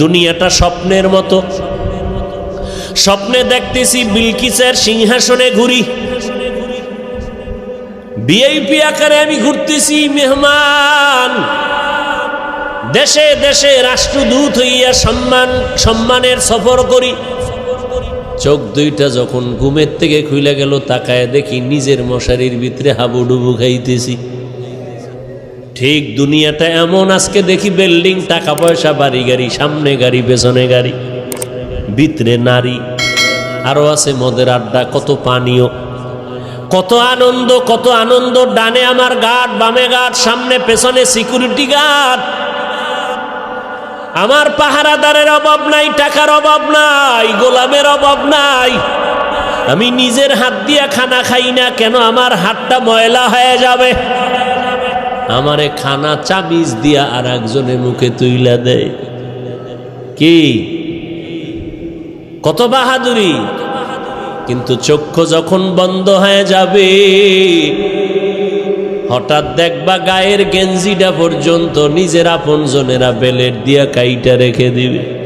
দুনিয়াটা স্বপ্নের মতো। স্বপ্নে দেখতেছি বিলকিসের সিংহাসনে ঘুরি। বিআইপি আকারে আমি ঘুরতেছি মেহমান। দেশে দেশে রাষ্ট্রদূত হইয়া সম্মান, সম্মানের সফর করি। চোখ দুইটা যখন ঘুমের থেকে খুলে গেল, তাকায় দেখি নিজের মশারির ভিতরে হাবুডুবু খাইতেছি। ঠিক দুনিয়াটা এমন, আজকে দেখি বিল্ডিং, টাকা পয়সা, বাড়ি, গাড়ি, সামনে গাড়ি, পেছনে গাড়ি, ভিতরে নারী, আরও আছে মদের আড্ডা, কত পানীয়, কত আনন্দ কত আনন্দ, ডানে আমার গার্ড, বামে গার্ড, সামনে, পেছনে সিকিউরিটি গার্ড। আমার পাহারাদারের অভাব নাই, টাকার অভাব নাই, গোলামের অভাব নাই। আমি নিজের হাত দিয়া খানা খাই না, কেন আমার হাতটা ময়লা হয়ে যাবে? আমারে খানা চাবিজ দিয়া আর একজনের মুখে তুইলা দেয় কি? কত বাহাদুরি। কিন্তু চক্ষু যখন বন্ধ হয়ে যাবে, হঠাৎ দেখবা গায়ের গেঞ্জিটা পর্যন্ত নিজের আপন জনেরা বেলেট দিয়া কাইটা রেখে দিবে।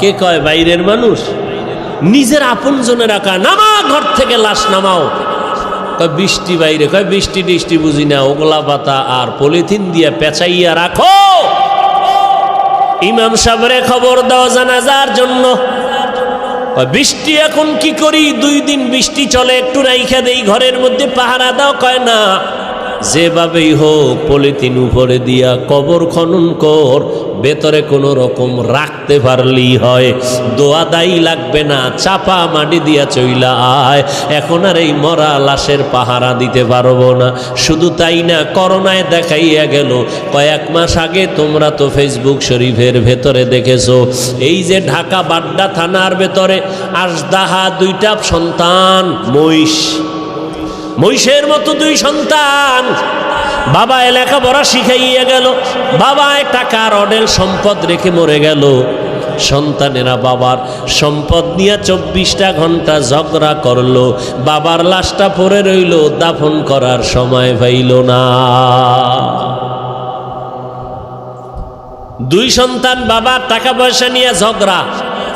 কে কয়, বাইরের মানুষ? নিজের আপন জনে রাখা নামা, ঘর থেকে লাশ নামাও। কয়, বৃষ্টি বাইরে, কয়, বৃষ্টি টিষ্টি বুঝি না, ওগলা পাতা আর পলিথিন দিয়ে পেঁচাইয়া রাখো। ইমাম সাহেবরে খবর দাও জানাজার জন্য। বৃষ্টি এখন কি করি? দুই দিন বৃষ্টি চলে, একটু রাইখা দেই, ঘরের মধ্যে পাহারা দাও। কয়, না যেভাবেই হোক পলিথিন উপরে দিয়া কবর খনন কর, ভেতরে কোনো রকম রাখতে পারলেই হয়। দোয়া দায়ী লাগবে না, চাপা মাটি দিয়া চইলা আয়। এখন আর এই মরা লাশের পাহারা দিতে পারব না। শুধু তাই না, করোনায় দেখাইয়া গেল, কয়েক মাস আগে তোমরা তো ফেসবুক শরীফের ভেতরে দেখেছ। এই যে ঢাকা বাড্ডা থানার ভেতরে আসদাহা দুইটা সন্তান, মহিষ। মহিষের মতো দুই সন্তান। বাবা লেখাপড়া শিখাইয়া গেল। বাবা টাকার অডেল সম্পদ রেখে মরে গেল। সন্তানেরা বাবার সম্পদ নিয়ে চব্বিশটা ঘণ্টা ঝগড়া করল। বাবার লাশটা পরে রইল, দাফন করার সময় পাইল না। দুই সন্তান বাবার টাকা পয়সা নিয়ে ঝগড়া।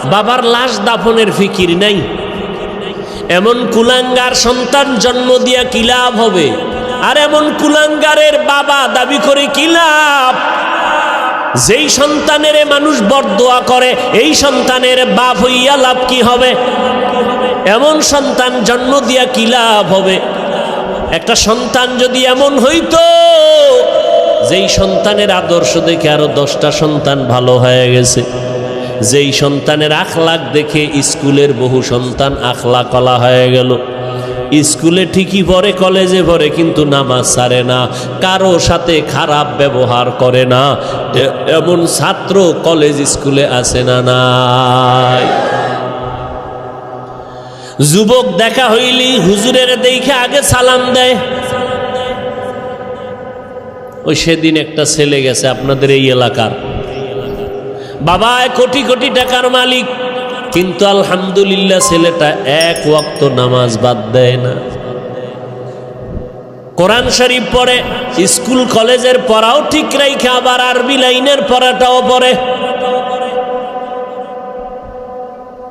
বাবার লাশ দাফনের ফিকির নাই। এমন কুলাঙ্গার সন্তান জন্ম দিয়া কি লাভ হবে? আর এমন কুলাঙ্গারের বাবা দাবি করে কি লাভ? যেই সন্তানের মানুষ বরদোয়া করে, এই সন্তানের বাপ হইয়া লাভ কি হবে? এমন সন্তান জন্ম দিয়া কি লাভ হবে? একটা সন্তান যদি এমন হইতো, যেই সন্তানের আদর্শ দেখে আরও দশটা সন্তান ভালো হয়ে গেছে। যেই সন্তানের আখলাখ দেখে স্কুলের বহু সন্তান আখলা কলা হয়ে গেল। স্কুলে ঠিকই পড়ে, কলেজে পড়ে, কিন্তু নামাজ সারে না। কারও সাথে খারাপ ব্যবহার করে না। এমন ছাত্র কলেজ স্কুলে আসে না নাই। যুবক দেখা হইলি, হুজুরের দেখে আগে সালাম দেয়। ওই সেদিন একটা ছেলে গেছে, আপনাদের এই এলাকার। বাবা কোটি কোটি টাকার মালিক। কিন্তু আলহামদুলিল্লাহ ছেলেটা এক ওয়াক্ত নামাজ বাদ দেয় না। কোরআন শরীফ পড়ে, স্কুল, কলেজের পড়াও ঠিক রাইখে, আবার আরবি লাইনের পড়াটাও পড়ে।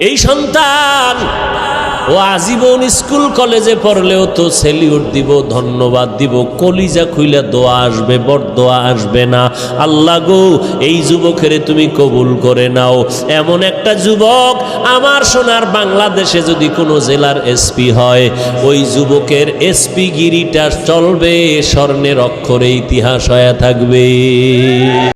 এই সন্তান ও আজীবন স্কুল কলেজে পড়লেও তো সেলিউট দিব, ধন্যবাদ দিব। কলিজা খুইলে দোয়া আসবে বড় দোয়া আসবে না। আল্লাহ গো, এই যুবকের তুমি কবুল করে নাও। এমন একটা যুবক আমার সোনার বাংলাদেশে যদি কোনো জেলার এসপি হয়, ওই যুবকের এসপি গিরিটা চলবে, স্বর্ণের অক্ষরে ইতিহাস হয়ে থাকবে।